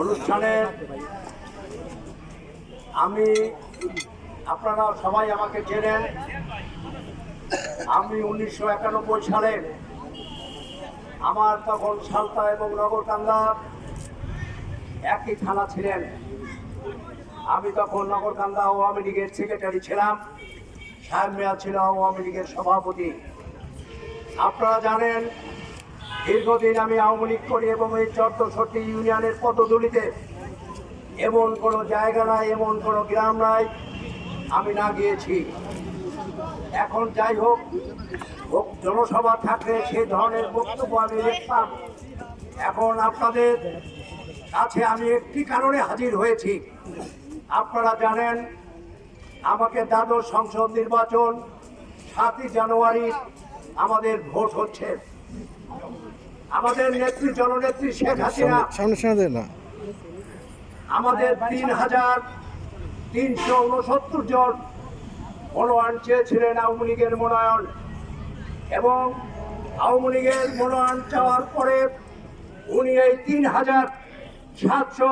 অনুষ্ঠানে আমি, আপনারা সবাই আমাকে চেনেন। আমি উনিশশো একানব্বই সালে আমার তখন সালতা এবং নগরকান্দা একই থানা ছিলেন। আমি তখন নগরকান্দা আওয়ামী লীগের সেক্রেটারি ছিলাম। সাহেব মিয়া ছিল আওয়ামী লীগের সভাপতি। আপনারা জানেন দীর্ঘদিন আমি আওয়ামী লীগ করি এবং এই চোদ্দষট্টি ইউনিয়নের পদদলিতে এমন কোনো জায়গা নাই, এমন কোনো গ্রাম নাই, আমি না গিয়েছি। এখন যাই হোক হোক জনসভা থাকলে সেই ধরনের বক্তব্য আমি দেখতাম এখন আপনাদের কাছে আমি একটি কারণে হাজির হয়েছি। আপনারা জানেন, আমাকে দ্বাদশ সংসদ নির্বাচন সাতই জানুয়ারি আমাদের ভোট হচ্ছে। আমাদের নেত্রী জননেত্রী শেখ হাসিনা। সামনে সামনে না। আমাদের তিন হাজার তিনশো উনসত্তর জন মনোনয়ন চেয়েছিলেন আওয়ামী লীগের মনোনয়ন এবং আওয়ামী লীগের মনোনয়ন চাওয়ার পরে উনি এই তিন হাজার সাতশো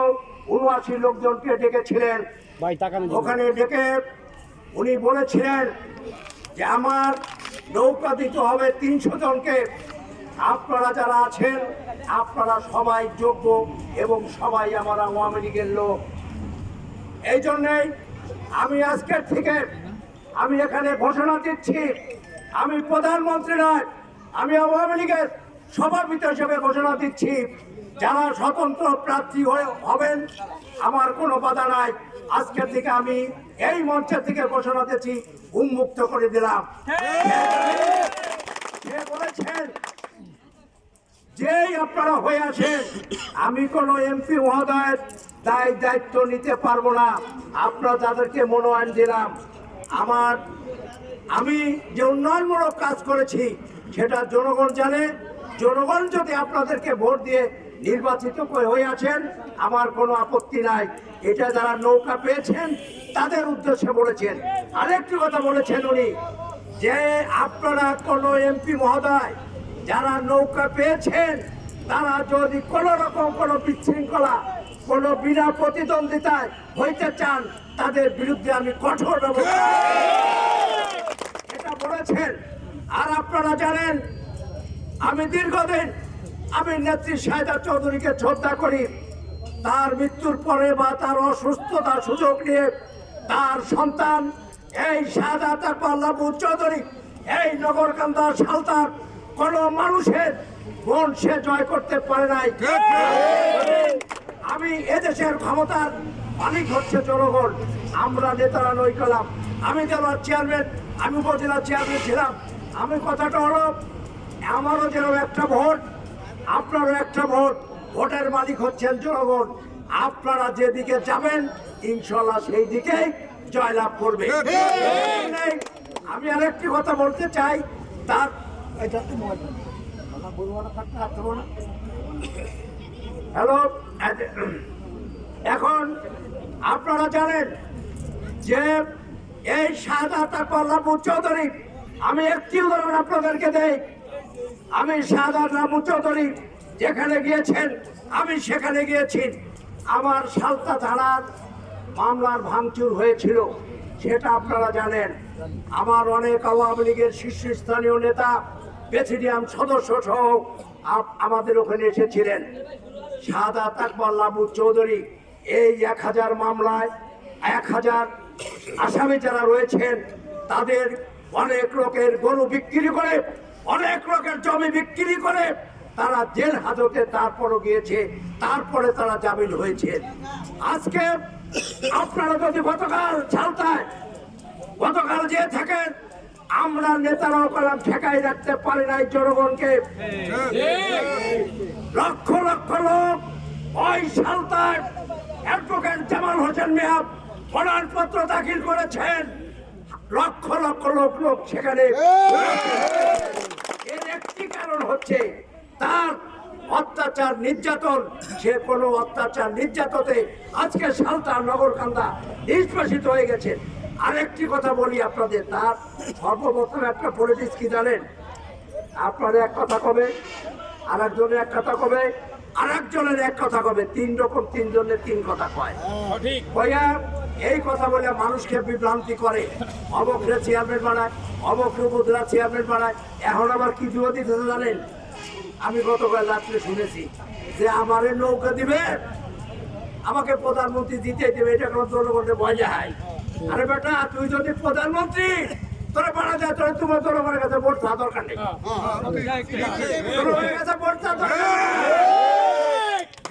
উনআশি লোকজনকে ডেকেছিলেন। ওখানে ডেকে উনি বলেছিলেন যে আমার নৌকা দিতে হবে তিনশো জনকে। আপনারা যারা আছেন আপনারা সবাই যোগ্য এবং সবাই আমার আওয়ামী লীগের লোক। এই জন্যেই আমি আজকের থেকে আমি এখানে ঘোষণা দিচ্ছি আমি প্রধানমন্ত্রী নয় আমি আওয়ামী লীগের সভাপিত হিসেবে ঘোষণা দিচ্ছি যারা স্বতন্ত্র প্রার্থী হয়ে হবেন আমার কোনো বাধা নাই। আজকের থেকে আমি এই মঞ্চের থেকে ঘোষণা দিচ্ছি উন্মুক্ত করে দিলাম। সে বলেছেন যেই আপনারা হয়ে আছেন, আমি কোনো এমপি মহোদয়ের দায় দায়িত্ব নিতে পারব না। আপনারা তাদেরকে মনোনয়ন দিলাম। আমার, আমি যে উন্নয়নমূলক কাজ করেছি, সেটা জনগণ জানে। জনগণ যদি আপনাদেরকে ভোট দিয়ে নির্বাচিত হয়ে আছেন, আমার কোনো আপত্তি নাই। এটা যারা নৌকা পেয়েছেন, তাদের উদ্দেশ্যে বলেছেন। আরেকটি কথা বলেছেন উনি, যে আপনারা কোনো এমপি মহোদয় যারা নৌকা পেয়েছেন, তারা যদি কোনো রকম কোনো বিশৃঙ্খলা, কোনো বিনা প্রতিদ্বন্দ্বিতায় হইতে চান, তাদের বিরুদ্ধে আমি কঠোর ব্যবস্থা এটা বলেছেন। আর আপনারা জানেন, আমি দীর্ঘদিন আমি নেত্রী সাহেদা চৌধুরীকে শ্রদ্ধা করি। তার মৃত্যুর পরে বা তার অসুস্থতার সুযোগ নিয়ে তার সন্তান, এই শাহাদাত পাল্লাবু চৌধুরী, এই নগরকান্দা সালতার কোন মানুষের মন সে জয় করতে পারে নাই। আমি এদেশের ক্ষমতার মালিক হচ্ছে জনগণ। আমরা নেতারা নই করলাম আমি জেলার চেয়ারম্যান আমি উপজেলার চেয়ারম্যান ছিলাম। আমি কথাটা হলো আমারও যেন একটা ভোট আপনারও একটা ভোট। ভোটের মালিক হচ্ছেন জনগণ। আপনারা যেদিকে যাবেন ইনশাল্লাহ সেই দিকেই জয়লাভ করবে। আমি আরেকটি কথা বলতে চাই তার হ্যালো এখন আপনারা জানেন যে এই শাহাদাত পাল্লাবু চৌধুরী, আমি একটি উদাহরণ আপনাদেরকে দেই। আমি শাহাদাত রামু চৌধুরী যেখানে গিয়েছেন, আমি সেখানে গিয়েছি। আমার সালতা থানার মামলার ভাঙচুর হয়েছিল, সেটা আপনারা জানেন। আমার অনেক আওয়ামী লীগের শীর্ষস্থানীয় নেতা প্রেসিডিয়াম সদস্য সহ আমাদের ওখানে এসেছিলেন সাদা আকবর লাবু চৌধুরী। এই এক হাজার মামলায়, এক হাজার আসামি যারা রয়েছেন, তাদের অনেক লোকের গরু বিক্রি করে, অনেক লোকের জমি বিক্রি করে তারা জেল হাজতে তারপরও গিয়েছে, তারপরে তারা জামিন হয়েছে। আজকে আপনারা যদি গতকাল ছালতায় গতকাল যে থাকেন আমরা নেতারাও কলাম ঠেকাই রাখতে পারি নাই জনগণকে। লক্ষ লক্ষ লোক ওই সালতায় অ্যাডভোকেট জামাল হোসেন মিয়া প্রমাণপত্র দাখিল করেছেন। লক্ষ লক্ষ লোক লোক সেখানে। এর একটি কারণ হচ্ছে তার অত্যাচার নির্যাতন। সে কোনো অত্যাচার নির্যাততে আজকে সালতার নগরকান্দা নিষ্পেষিত হয়ে গেছে। আরেকটি কথা বলি আপনাদের তার সর্বপ্রথম একটা পলিটিক্স কি জানেন? আপনারা এক কথা কবে? আর একজনে এক কথা কবে? আর একজনের এক কথা কবে? তিন রকম তিনজনের তিন কথা কয়। এই কথা বলে মানুষকে বিভ্রান্তি করে। অবকরে চেয়ারম্যান বানায় অবকরে উপজেলা চেয়ারম্যান বানায়। এখন আবার কি যুব দিতেছে জানেন? আমি গতকাল রাত্রে শুনেছি যে আমারে নৌকা দিবে আমাকে প্রধানমন্ত্রী দিতে দেবে এটা কোনো জনগণের ভয় যায় আরে বেটা, তুই যদি প্রধানমন্ত্রী, তোরা বাড়া যায় তোরা তোমার জনগণের কাছে ভোট চাওয়া দরকার নেই। কাছে ভোট।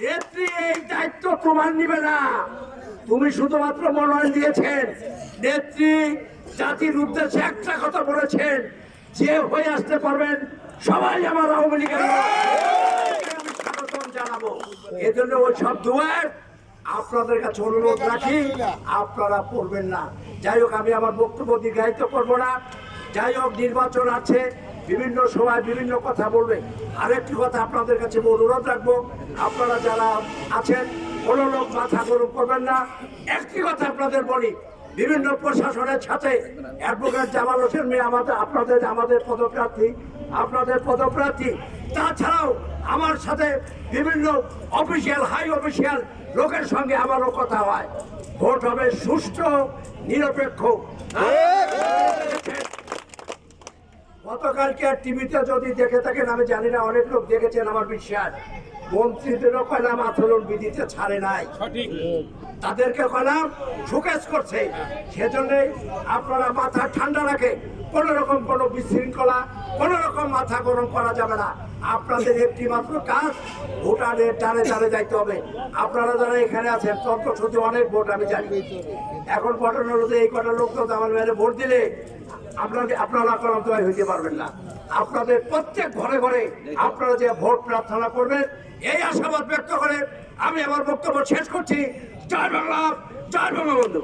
নেত্রী, এই দায়িত্ব তোমার নিবে না। তুমি শুধুমাত্র মনোনয়ন দিয়েছেন। নেত্রী, জাতির উদ্দেশ্যে একটা কথা বলেছেন, যে হয়ে আসতে পারবেন সবাই আমার আওয়ামী লীগের আমি স্বাগতম জানাব। এজন্য ওই সব দুয়ার আপনাদের কাছে অনুরোধ রাখি, আপনারা পড়বেন না। যাই হোক, আমি আমার বক্তব্য দীর্ঘায়িত করব না। যাই হোক, নির্বাচন আছে, বিভিন্ন সময় বিভিন্ন কথা বলবে। আরেকটি কথা আপনাদের কাছে অনুরোধ রাখব, আপনারা যারা আছেন, কোনো লোক মাথা গরম করবেন না। একটি কথা আপনাদের বলি, বিভিন্ন প্রশাসনের সাথে অ্যাডভোকেট জামাল হোসেন মেয়ে আমাদের আপনাদের আমাদের পদপ্রার্থী, আপনাদের পদপ্রার্থী তাছাড়াও আমার সাথে বিভিন্ন অফিসিয়াল হাই অফিসিয়াল লোকের সঙ্গে আমারও কথা হয়। ভোট হবে সুষ্ঠু নিরপেক্ষ। গতকালকে আর টিভিতে যদি দেখে থাকেন আমি জানি না অনেক লোক দেখেছেন আমার বিশ্বাস। মন্ত্রীদেরও কয়লাম আচরণ বিধিতে ছাড়ে নাই। তাদেরকে কলাম শোকেস করছে। সেজন্যই আপনারা মাথা ঠান্ডা রাখে। কোনো রকম কোনো বিশৃঙ্খলা কোন রকম মাথা গরম করা যাবে না। আপনাদের একটি মাত্র কাজ ভোটারের টানে টানে যাইতে হবে। আপনারা যারা এখানে আছেন শুধু অনেক ভোট আমি জানি। এখন ঘটনা হলো এই কটা লোক তো আমার মেয়ের ভোট দিলে আপনাদের আপনারা দয় হইতে পারবেন না। আপনাদের প্রত্যেক ঘরে ঘরে আপনারা যে ভোট প্রার্থনা করবেন, এই আশাবাদ ব্যক্ত করে আমি আমার বক্তব্য শেষ করছি। জয় বাংলা, জয় বঙ্গবন্ধু।